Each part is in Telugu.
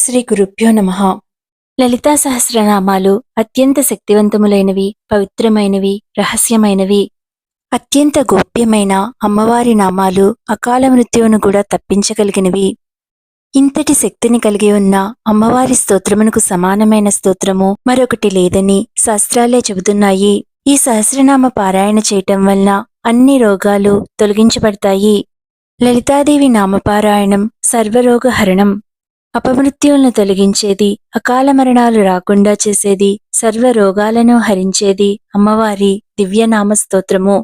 శ్రీ గురుభ్యో నమ. లలితా సహస్రనామాలు అత్యంత శక్తివంతములైనవి పవిత్రమైనవి రహస్యమైనవి. అత్యంత గోప్యమైన అమ్మవారి నామాలు అకాల మృత్యువును కూడా తప్పించగలిగినవి. ఇంతటి శక్తిని కలిగి ఉన్న అమ్మవారి స్తోత్రమునకు సమానమైన స్తోత్రము మరొకటి లేదని శాస్త్రాలే చెబుతున్నాయి. ఈ సహస్రనామ పారాయణ చేయటం వలన అన్ని రోగాలు తొలగించబడతాయి. లలితాదేవి నామపారాయణం సర్వరోగహరణం. అపమృత్యువులను తొలగించేది అకాల మరణాలు రాకుండా చేసేది సర్వ రోగాలను హరించేది అమ్మవారి దివ్యనామ స్తోత్రము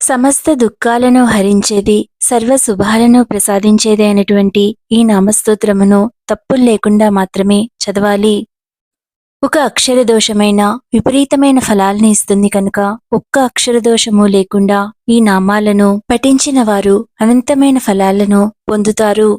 సమస్త దుఃఖాలను హరించేది సర్వ శుభాలను ప్రసాదించేది అయినటువంటి ఈ నామస్తోత్రమును తప్పులు లేకుండా మాత్రమే చదవాలి. ఒక అక్షర దోషమైన విపరీతమైన ఫలాల్ని ఇస్తుంది కనుక ఒక్క అక్షర దోషము లేకుండా ఈ నామాలను పఠించిన వారు అనంతమైన ఫలాలను పొందుతారు.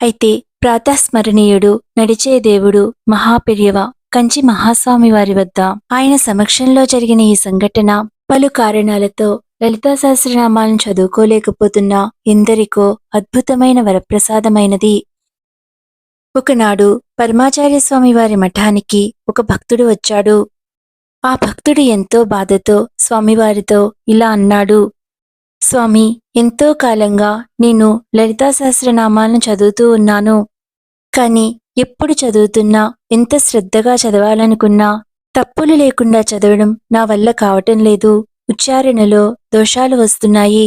అయితే ప్రాతస్మరణీయుడు నడిచే దేవుడు మహాపెరియవ కంచి మహాస్వామి వారి వద్ద. ఆయన సమక్షంలో జరిగిన ఈ సంఘటన పలు కారణాలతో లలితా సహస్రనామాలను చదువుకోలేకపోతున్న ఎందరికో అద్భుతమైన వరప్రసాదమైనది. ఒకనాడు పరమాచార్య స్వామి వారి మఠానికి ఒక భక్తుడు వచ్చాడు. ఆ భక్తుడు ఎంతో బాధతో స్వామివారితో ఇలా అన్నాడు. స్వామి ఎంతో కాలంగా నేను లలితా సహస్రనామాలను చదువుతూ ఉన్నాను. కానీ ఎప్పుడు చదువుతున్నా ఎంత శ్రద్ధగా చదవాలనుకున్నా తప్పులు లేకుండా చదవడం నా వల్ల కావటం లేదు. ఉచ్చారణలో దోషాలు వస్తున్నాయి.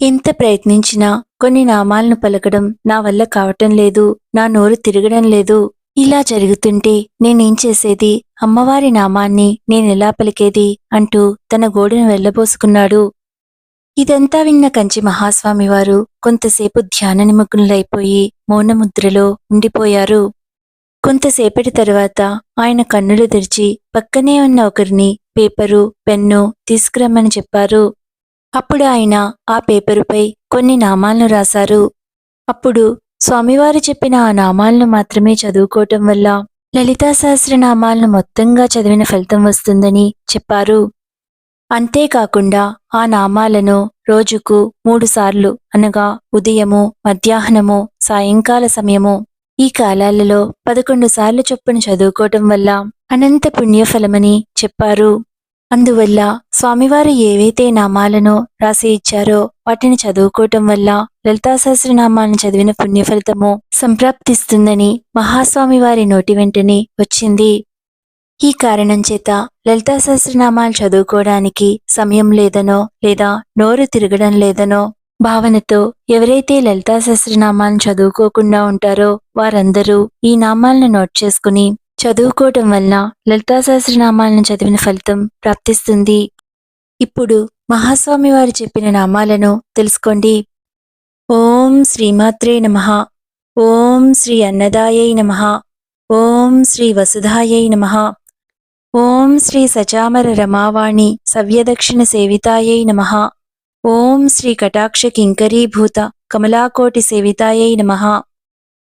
ఎంత ప్రయత్నించినా కొన్ని నామాలను పలకడం నా వల్ల కావటం లేదు. నా నోరు తిరగడం లేదు. ఇలా జరుగుతుంటే నేనేం చేసేది? అమ్మవారి నామాన్ని నేనెలా పలికేది? అంటూ తన గోడును వెళ్ళబోసుకున్నాడు ఇదంతా విన్న కంచి మహాస్వామివారు కొంతసేపు ధ్యాన నిమగ్నులైపోయి మౌనముద్రలో ఉండిపోయారు. కొంతసేపటి తరువాత ఆయన కన్నులు తెరిచి పక్కనే ఉన్న ఒకరిని పేపరు పెన్ను తీసుకురమ్మని చెప్పారు. అప్పుడు ఆయన ఆ పేపరుపై కొన్ని నామాలను రాశారు. అప్పుడు స్వామివారు చెప్పిన ఆ నామాలను మాత్రమే చదువుకోవటం వల్ల లలితా సహస్రనామాలను మొత్తంగా చదివిన ఫలితం వస్తుందని చెప్పారు. అంతేకాకుండా ఆ నామాలను రోజుకు మూడుసార్లు అనగా ఉదయము మధ్యాహ్నము సాయంకాల సమయము. ఈ కాలాలలో పదకొండు సార్లు చొప్పున చదువుకోవటం వల్ల అనంత పుణ్యఫలమని చెప్పారు. అందువల్ల స్వామివారు ఏవైతే నామాలను రాసి ఇచ్చారో వాటిని చదువుకోవటం వల్ల లలితా సహస్రనామాలను చదివిన పుణ్యఫలితము సంప్రాప్తిస్తుందని మహాస్వామివారి నోటి వెంటనే వచ్చింది. ఈ కారణం చేత లలితా సహస్రనామాలు చదువుకోవడానికి సమయం లేదనో లేదా నోరు తిరగడం లేదనో భావనతో ఎవరైతే లలితా సహస్రనామాలను చదువుకోకుండా ఉంటారో వారందరూ ఈ నామాలను నోట్ చేసుకుని చదువుకోవటం వలన లలితా సహస్రనామాలను చదివిన ఫలితం ప్రాప్తిస్తుంది. ఇప్పుడు మహాస్వామి వారు చెప్పిన నామాలను తెలుసుకోండి. ఓం శ్రీమాత్రే నమ. ఓం శ్రీ అన్నదాయై నమ. ఓం శ్రీ వసుధాయై నమ. ఓం శ్రీ సచామర రమావాణి సవ్యదక్షిణ సేవితాయై నమ. ఓం శ్రీ కటాక్ష కింకరీభూత కమలాకోటి సేవితాయై నమ.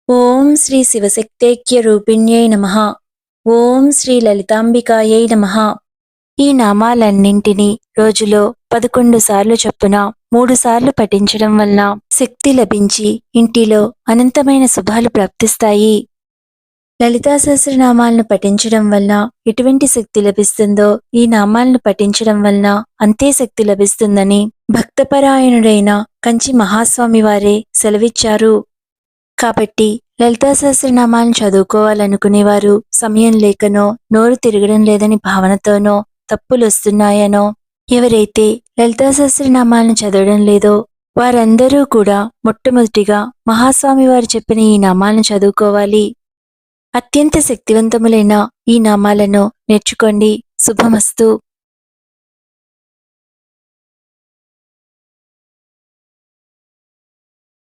ఓం శ్రీ శివశక్తేక్య రూపిణ్యై నమ. ఓం శ్రీ లలితాంబికాయై నమ. ఈ నామాలన్నింటినీ రోజులో పదకొండు సార్లు చొప్పున మూడు సార్లు పఠించడం వలన శక్తి లభించి ఇంటిలో అనంతమైన శుభాలు ప్రాప్తిస్తాయి. లలితా సహస్రనామాలను పఠించడం వలన ఎటువంటి శక్తి లభిస్తుందో ఈ నామాలను పఠించడం వలన అంతే శక్తి లభిస్తుందని భక్తపరాయణుడైన కంచి మహాస్వామి వారే సెలవిచ్చారు. కాబట్టి లలితా సహస్రనామాలను చదువుకోవాలనుకునేవారు సమయం లేకనో నోరు తిరగడం లేదని భావనతోనో తప్పులొస్తున్నాయనో ఎవరైతే లలితా సహస్రనామాలను చదవడం లేదో వారందరూ కూడా మొట్టమొదటిగా మహాస్వామి వారు చెప్పిన ఈ నామాలను చదువుకోవాలి. అత్యంత శక్తివంతములైన ఈ నామాలను నేర్చుకోండి. శుభమస్తు.